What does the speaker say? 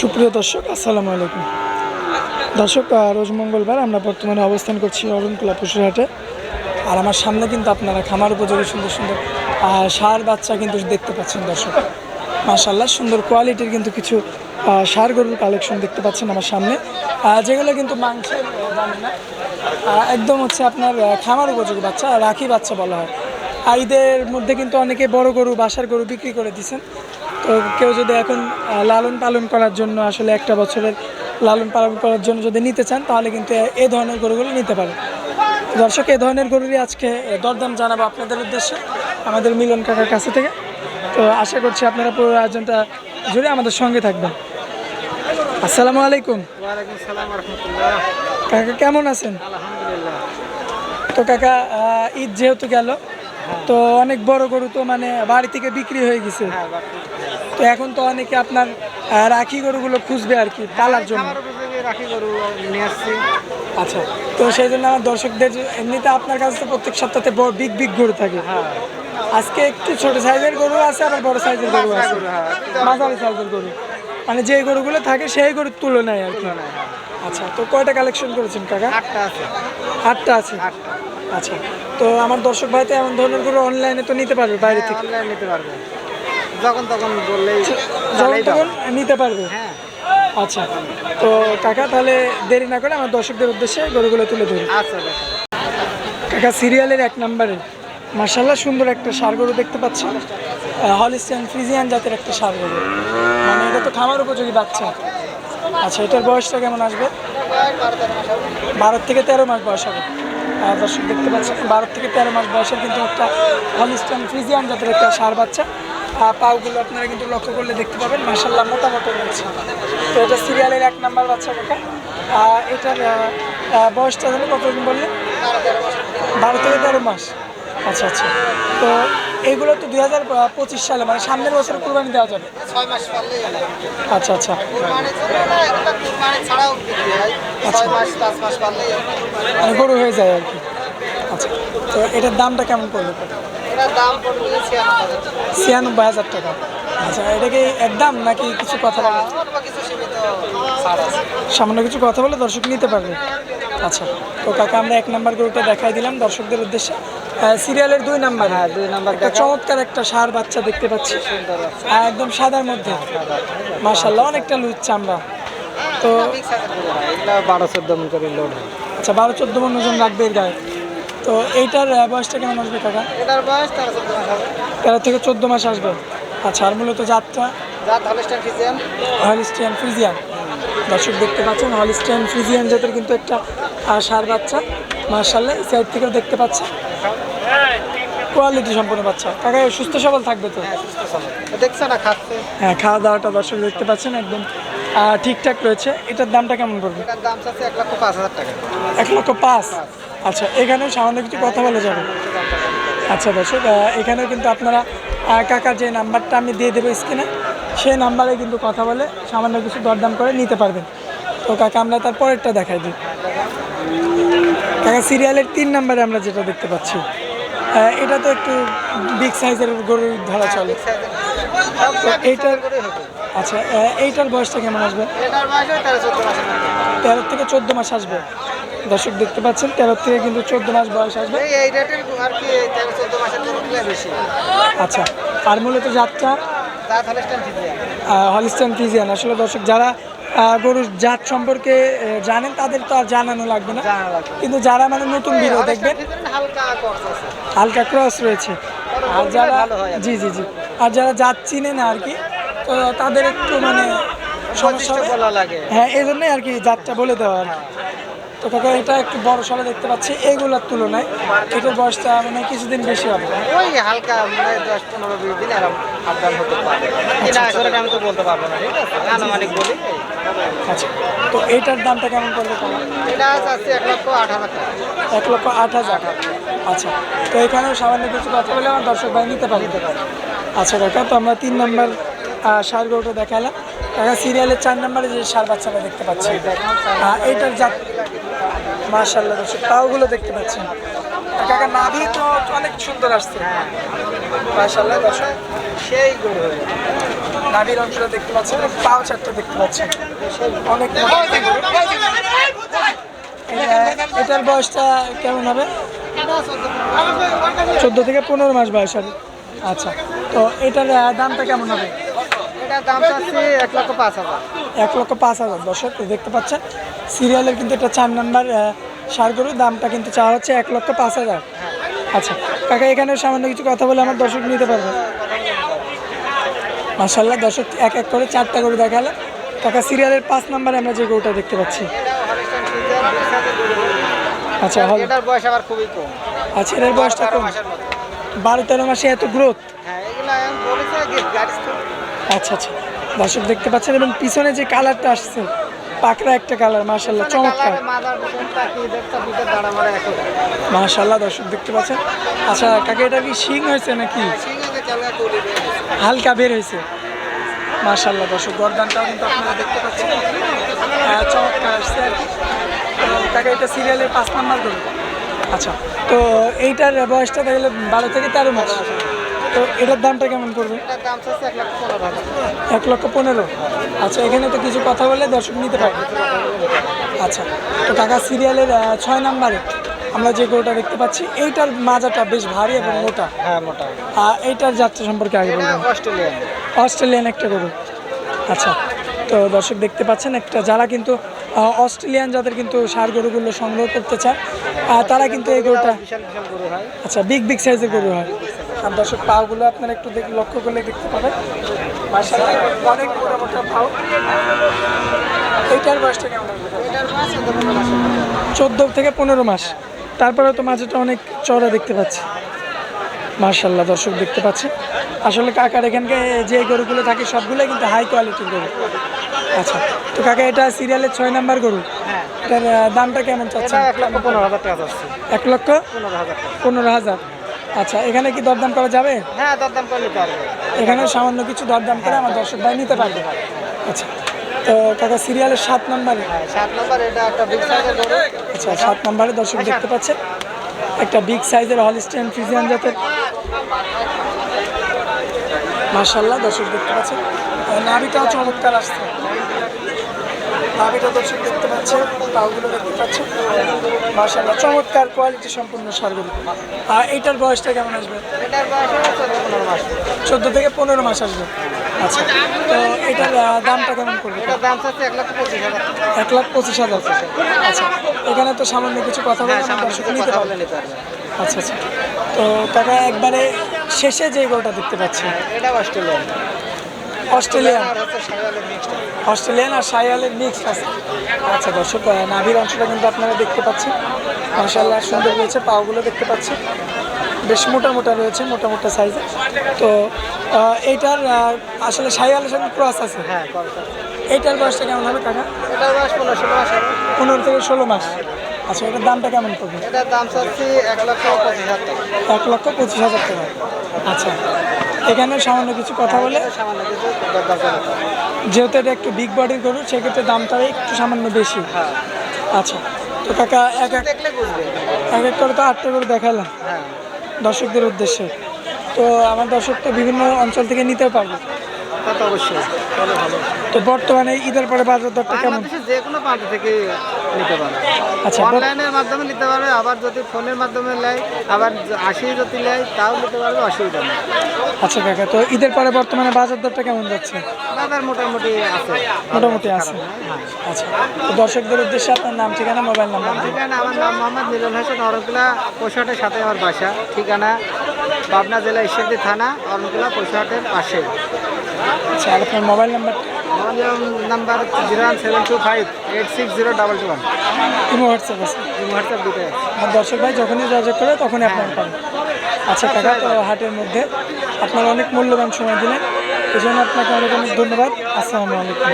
সুপ্রিয় দর্শক, আসসালামু আলাইকুম। দর্শক রোজ মঙ্গলবার আমরা বর্তমানে অবস্থান করছি অরুণকুলা পশুরহাটে আর আমার সামনে কিন্তু আপনারা খামার উপযোগী সুন্দর সুন্দর ষাঁড় বাচ্চা কিন্তু দেখতে পাচ্ছেন দর্শক। মাশাল্লাহ সুন্দর কোয়ালিটির কিন্তু কিছু সার গরুর কালেকশন দেখতে পাচ্ছেন আমার সামনে। যেগুলো কিন্তু মাংসের না। একদম হচ্ছে আপনার খামার উপযোগী বাচ্চা, রাখি বাচ্চা বলা হয়। আর ঈদের মধ্যে কিন্তু অনেকে বড় গরু, বাসার গরু বিক্রি করে দিচ্ছেন। তো কেউ যদি এখন লালন পালন করার জন্য আসলে একটা বছরের লালন পালন করার জন্য যদি নিতে চান তাহলে কিন্তু এ- ধরনের গরুগুলো নিতে পারেন। দর্শক এ ধরনের গরুরই আজকে দরদাম জানাব আপনাদের উদ্দেশ্যে আমাদের মিলন কাকার কাছে থেকে। তো আশা করছি আপনারা পুরো আয়োজনটা জুড়ে আমাদের সঙ্গে থাকবেন। আসসালামু আলাইকুম। কাকা কেমন আছেন? তো কাকা ঈদ যেহেতু গেল তো অনেক বড় গরু তো মানে বাড়ি থেকে বিক্রি হয়ে গেছে। হ্যাঁ তো এখন তো অনেকে আপনার রাখি গরুগুলো খুঁজবে আর কি পালার জন্য। রাখি গরু নিয়ে আসছি। আচ্ছা তো সেই জন্য আমার দর্শকদের এমনিতে আপনার কাছে তো প্রত্যেক সপ্তাহে বড় বিগ বিগ গরু থাকে। হ্যাঁ। আজকে একটু ছোট সাইজের গরু আছে আবার বড় সাইজের গরু আছে। হ্যাঁ। মাঝারি সাইজের গরু। মানে যে গরুগুলো থাকে সেই গরুর তুলনায় আর কি। আচ্ছা তো কয়টা কালেকশন করেছেন কাকা? আটটা আছে। আটটা আছে। আটটা। আচ্ছা তো আমার দর্শক ভাই তো এমন ধরনের গরু অনলাইনে তো নিতে পারবে বাইরে থেকে। অনলাইন নিতে পারবে। যখন তখন বললেই যখন তখন নিতে পারবে? হ্যাঁ। আচ্ছা তো কাকা তাহলে দেরি না করে আমার দর্শকদের উদ্দেশ্যে গরুগুলো তুলে ধরি। আচ্ছা কাকা সিরিয়ালের এক নম্বরে। মার্শাল্লাহ সুন্দর একটা সার গরু দেখতে পাচ্ছি। হলিস্টিয়ান ফ্রিজিয়ান জাতের একটা সার গরু। মানে এটা তো খামার উপযোগী বাচ্চা। আচ্ছা এটার বয়সটা কেমন আসবে? বারো থেকে তেরো মাস বয়স হবে। দর্শক দেখতে পাচ্ছেন বারো থেকে তেরো মাস বয়সের কিন্তু একটা হলিস্টান ফ্রিজিয়ান জাতের একটা সার বাচ্চা। পাগুলো আপনারা কিন্তু লক্ষ্য করলে দেখতে পাবেন মার্শাল্লাহ মোটামুটি রয়েছে। তো এটা সিরিয়ালের এক নাম্বার বাচ্চা কাকা। এটার বয়সটা যেন কতদিন বললেন? বারো থেকে তেরো মাস। আচ্ছা আচ্ছা। তো এইগুলো তো দুই হাজার পঁচিশ সালে মানে সামনের বছর কুরবানি দেওয়া যাবে। হলো। আচ্ছা আচ্ছা। হয়। মানে গরু হয়ে যায় আর কি। আচ্ছা তো এটার দামটা কেমন পড়বে ছিয়ানব্বই হাজার টাকা। আচ্ছা এটা কি একদম নাকি কিছু কথা বলে? ছাড় আছে। সামান্য কিছু কথা বলে দর্শক নিতে পারবে। আচ্ছা তো কাকা আমরা এক নাম্বার গরুটা দেখাই দিলাম দর্শকদের উদ্দেশ্যে। সিরিয়ালের দুই নাম্বার। হ্যাঁ দুই নাম্বার একটা চমৎকার একটা সার বাচ্চা দেখতে পাচ্ছি। একদম সাদার মধ্যে। মাশাল্লাহ অনেকটা লুচ চামড়া তো বারো চোদ্দ মন করে লোড হয়। আচ্ছা বারো চোদ্দ মন ওজন রাখবে এর গায়ে। তো এইটার বয়সটা কেমন আসবে কাকা? এটার বয়স তেরো চোদ্দ মাস হবে। তেরো থেকে চোদ্দ মাস আসবে। আচ্ছা আর মূলত জাতটা? জাত হলিস্টিয়ান ফ্রিজিয়ান দর্শক দেখতে পাচ্ছেন হলিস্টিয়ান ফ্রিজিয়ান জাতের কিন্তু একটা ষাঁড় বাচ্চা। মার্শাল্লাহ সাইড থেকেও দেখতে পাচ্ছেন। কোয়ালিটি সম্পূর্ণ বাচ্চা। কাকা সুস্থ সবল থাকবে তো? দেখছ না খাচ্ছে। হ্যাঁ খাওয়া দাওয়াটা দর্শক দেখতে পাচ্ছেন একদম ঠিকঠাক রয়েছে। এটার দামটা কেমন পড়বে? এটার দাম চাচ্ছে এক লক্ষ পাঁচ হাজার টাকা। এক লক্ষ পাঁচ? আচ্ছা এখানেও সামান্য কিছু কথা বলা যাবে। আচ্ছা দর্শক এখানেও কিন্তু আপনারা কাকার যে নাম্বারটা আমি দিয়ে দেবো স্ক্রিনে সেই নাম্বারে কিন্তু কথা বলে সামান্য কিছু দরদাম করে নিতে পারবেন। তো কাকা আমরা তার পরেরটা দেখাই দিই। কাকা সিরিয়ালের তিন নাম্বারে আমরা যেটা দেখতে পাচ্ছি এটা তো একটু বিগ সাইজের গরুর ধরা চলে। তো এইটার আচ্ছা এইটার বয়সটা কেমন আসবে? তেরো থেকে চোদ্দ মাস আসবে। দর্শক দেখতে পাচ্ছেন তেরো থেকে কিন্তু চোদ্দ মাস বয়স আসবে। আচ্ছা আর মূলত যাত্রা জাত হলিস্টান ফিজিয়ান। আসলে দর্শক যারা গরুর জাত সম্পর্কে জানেন তাদের তো আর জানানো লাগবে না। কিন্তু যারা মানে নতুন ভিডিও দেখবেন হালকা ক্রস রয়েছে। আর যারা। জি জি জি। আর যারা জাত চিনে না আর কি তাদের একটু মানে সমস্যা বলা লাগে। হ্যাঁ এই জন্যই আর কি জাতটা বলে দেওয়া আর কি। তো কাকা এটা একটু বড় দেখতে পাচ্ছি তুলনায় এটার বয়সটা মানে কিছুদিন বেশি হবে ওই হালকা মানে দশ পনেরো বিশ দিন এরকম আপডাউন হতে পারে। কিনা করে আমি তো বলতে পারব না ঠিক আছে? আনুমানিক বলি। আচ্ছা তো এইটার দামটা কেমন পড়বে কাকা? এটা এক লক্ষ আট হাজার টাকা। এক লক্ষ আট হাজার আচ্ছা তো এখানেও সামান্য কিছু কথা বলে আমার দর্শক ভাই নিতে পারি আচ্ছা কাকা তো আমরা তিন নম্বর সার গরুটা দেখালাম। কাকা সিরিয়ালের চার নম্বরে যে সার বাচ্চাটা দেখতে পাচ্ছি এইটার জাত মার্শাল্লাহ দর্শক তাওগুলো দেখতে পাচ্ছেন। কাকা, নাভি তো অনেক সুন্দর আসছে। মার্শাল্লাহ দর্শক, সেই গরু। নাভির অংশটা দেখতে পাচ্ছেন পাও চারটা দেখতে পাচ্ছেন। অনেক এটার বয়সটা কেমন হবে? চোদ্দ থেকে পনেরো মাস বয়স হবে। আচ্ছা তো এটার দামটা কেমন হবে? দাম চাচ্ছি এক লক্ষ পাঁচ হাজার। এক লক্ষ পাঁচ হাজার। দর্শক দেখতে পাচ্ছেন সিরিয়ালের কিন্তু এটা চার নাম্বার সার গরুর দামটা কিন্তু চাওয়া হচ্ছে এক লক্ষ পাঁচ হাজার। আচ্ছা কাকা এখানে সামান্য কিছু কথা বলে আমার দর্শক নিতে পারবে। মাসাল্লাহ দর্শক এক এক করে চারটা গরু দেখালে। কাকা সিরিয়ালের পাঁচ নাম্বারে আমরা যে গরুটা দেখতে পাচ্ছি। আচ্ছা হল। এটার বয়স আবার খুবই কম। আচ্ছা এটার বয়সটা বারো কম বারো তেরো মাসে এত গ্রোথ হ্যাঁ এগুলো আচ্ছা আচ্ছা। দর্শক দেখতে পাচ্ছেন এবং পিছনে যে কালারটা আসছে পাকড়া একটা কালার মাশাল্লাহ চমৎকার। মাশাল্লাহ দর্শক দেখতে পাচ্ছেন। আচ্ছা কাকে এটা কি শিং হয়েছে নাকি? দিয়ে হালকা বের হয়েছে। মাশাল্লাহ দর্শক গরদানটাও কিন্তু আপনারা দেখতে পাচ্ছেন। চমৎকার আসছে কাকা এটা সিরিয়ালের পাঁচ নাম্বার গরু আচ্ছা তো এইটার বয়সটা দেখলে বারো থেকে তেরো মাস। তো এটার দামটা কেমন পড়বে? এক লক্ষ পনেরো আচ্ছা এখানে তো কিছু কথা বলে দর্শক নিতে পারবে। আচ্ছা তো টাকা সিরিয়ালের ছয় নাম্বারে আমরা যে গরুটা দেখতে পাচ্ছি এইটার মাজাটা বেশ ভারী এবং মোটা। হ্যাঁ মোটা। আর এইটার যাত্রা সম্পর্কে আগে এটা বলবেন অস্ট্রেলিয়ান। অস্ট্রেলিয়ান একটা গরু। আচ্ছা তো দর্শক দেখতে পাচ্ছেন একটা যারা কিন্তু অস্ট্রেলিয়ান যাদের কিন্তু সার গরুগুলো সংগ্রহ করতে চায় তারা কিন্তু এই গরুটা হয়। আচ্ছা বিগ বিগ সাইজের গরু হয়। আর দর্শক পাগুলো আপনারা একটু দেখ লক্ষ্য করলে দেখতে পাবেন। মার্শাল্লাহ অনেক মোটা মোটা পাও। এইটার বয়সটা কেমন হবে? চোদ্দ চোদ্দ থেকে পনেরো মাস। তারপরে তো মাঝেটা অনেক চড়া দেখতে পাচ্ছি। মার্শাল্লাহ দর্শক দেখতে পাচ্ছে আসলে কাকার এখানকে যে গরুগুলো থাকে সবগুলোই কিন্তু হাই কোয়ালিটির গরু। আচ্ছা তো কাকা এটা সিরিয়ালের ছয় নাম্বার গরু? হ্যাঁ। এটার দামটা কেমন চাচ্ছে এক লক্ষ পনেরো হাজার টাকা এক লক্ষ পনেরো হাজার পনেরো হাজার। আচ্ছা এখানে কি দরদাম করা যাবে? হ্যাঁ দরদাম করে নিতে পারবে এখানে সামান্য কিছু দরদাম করে আমার দর্শক ভাই নিতে পারবে। আচ্ছা তো কাকা সিরিয়ালের সাত নাম্বারে। হ্যাঁ সাত নম্বর এটা একটা বিগ সাইজের গরু। আচ্ছা সাত নম্বরে দর্শক দেখতে পাচ্ছেন একটা বিগ সাইজের হল হলিস্টেন ফ্রিজিয়ান জাতের। মার্শাল্লাহ দর্শক দেখতে পাচ্ছেন। আহ, নাভিটাও চমৎকার আসছে। নাভিটা দর্শক দেখতে পাচ্ছেন পাগুলো দেখতে পাচ্ছেন। মার্শাল্লাহ চমৎকার কোয়ালিটি সম্পূর্ণ সারগুলো আর এইটার বয়সটা কেমন আসবে? চোদ্দ মাস। চোদ্দ থেকে পনেরো মাস আসবে। আচ্ছা তো এটার দামটা কেমন এটার দাম চাচ্ছে এক লক্ষ পঁচিশ হাজার। এক লাখ পঁচিশ হাজার। আচ্ছা এখানে তো সামান্য কিছু কথা বলে হ্যাঁ দর্শক নিতে পারবে। আচ্ছা আচ্ছা। তো কাকা একবারে শেষে যে গরুটা দেখতে পাচ্ছি। এটা অস্ট্রেলিয়ান। অস্ট্রেলিয়ান। অস্ট্রেলিয়ান আর সাইয়ালের মিক্স আছে। আচ্ছা দর্শক নাভির অংশটা কিন্তু আপনারা দেখতে পাচ্ছেন। মার্শাল্লাহ সুন্দর রয়েছে পাওগুলো দেখতে পাচ্ছেন। বেশ মোটা মোটা রয়েছে মোটা মোটা সাইজের তো এইটার আসলে সাইয়ালের সঙ্গে ক্রস আছে? হ্যাঁ এইটার বয়সটা কেমন হবে কাকা? পনেরো থেকে ষোলো মাস। আচ্ছা এটার দামটা কেমন পড়বে? এটার দাম চাচ্ছি এক লক্ষ পঁচিশ হাজার টাকা। এক লক্ষ পঁচিশ হাজার টাকা। আচ্ছা এখানে সামান্য কিছু কথা বলে। সামান্য কিছু নিতে পারবে। যেহেতু এটা একটু বিগ বডির গরু সেক্ষেত্রে দামটা একটু সামান্য বেশি। হ্যাঁ। আচ্ছা তো কাকা এক এক এক এক করে তো আটটা করে দেখালাম। হ্যাঁ। দর্শকদের উদ্দেশ্যে। তো আমার দর্শক তো বিভিন্ন অঞ্চল থেকে নিতে পারবে। তা তো অবশ্যই। তো বর্তমানে ঈদের পরে বাজার দরটা কেমন যে কোনো প্রান্ত থেকে নিতে পারবে। আচ্ছা, অনলাইনের মাধ্যমে নিতে পারবে আবার যদি ফোনের মাধ্যমে নেয় আবার আসি যদি নেয় তাও নিতে পারবে অসুবিধা নেই। আচ্ছা কাকা তো ঈদের পরে বর্তমানে বাজার দরটা কেমন যাচ্ছে? বাজার মোটামুটি আছে। মোটামুটি আছে। আচ্ছা তো দর্শকদের উদ্দেশ্যে আপনার নাম ঠিকানা মোবাইল নাম্বার। ঠিকানা আমার নাম মোহাম্মদ মিলন হোসেন অরণকুলা পশুহাটের সাথে আমার বাসা। ঠিকানা পাবনা জেলা ঈশ্বরদী থানা অরণকুলা পশুহাটের পাশে। আচ্ছা আপনার মোবাইল নাম্বারটা number zero one seven two five eight six zero double two one. Imo WhatsApp আছে। হোয়াটসঅ্যাপ দুটো আর দর্শক ভাই যখনই যোগাযোগ করে তখনই আপনার পাবেন। আচ্ছা কাকা তো হাটের মধ্যে আপনার অনেক মূল্যবান সময় দিলেন। এই জন্য আপনাকে অনেক অনেক ধন্যবাদ। আসসালামু আলাইকুম।